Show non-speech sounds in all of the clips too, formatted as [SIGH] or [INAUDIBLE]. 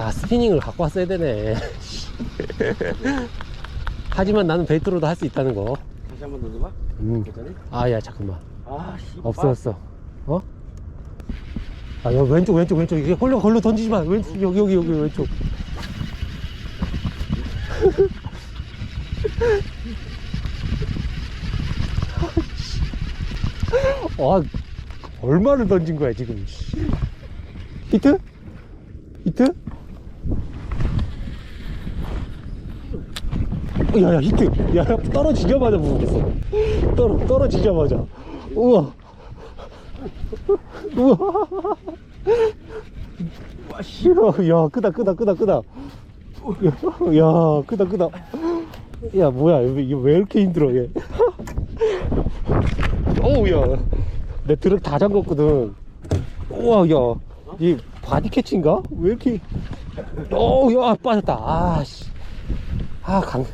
아 스피닝을 갖고 왔어야 되네 [LAUGHS] 하지만 나는 베이트로도 할 수 있다는 거 다시 한번 던져봐. 음. 아야 잠깐만 아, 씨. 없어졌어 어? 아 여기 왼쪽 왼쪽 왼쪽 이게 걸로 걸로 던지지 마 왼쪽 여기 여기 여기 왼쪽 [LAUGHS] 아 얼마를 던진 거야 지금 히트? 히트? 야야 히트. 야 떨어지자마자 부르겠어. 떨어 떨어지자마자. 우와. 우와. 와 싫어 야 크다 크다 크다 크다. 야, 야 크다 크다. 야 뭐야. 이거 왜 이렇게 힘들어 얘? 어우 야 내 드럭 다 잠궜거든. 우와 야이 바디 캐치인가? 왜 이렇게. 어우 야 빠졌다. 아씨. 아 강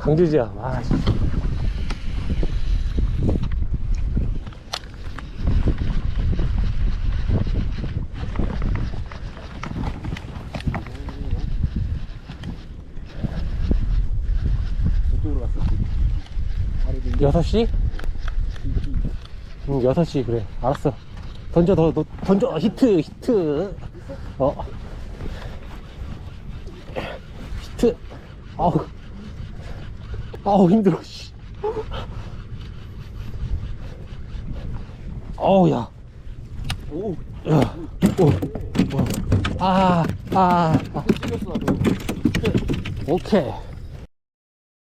강제지야 아 씨. 저쪽으로 갔어. 바로 좀. 여섯 시? 응, 여섯 시 그래. 알았어. 던져, 더, 더, 던져. 히트, 히트. 어. 히트. 아우. 아우, 힘들어, 씨. 어우, 야. 오, 야. 오. 오. 아, 아, 아. 오케이.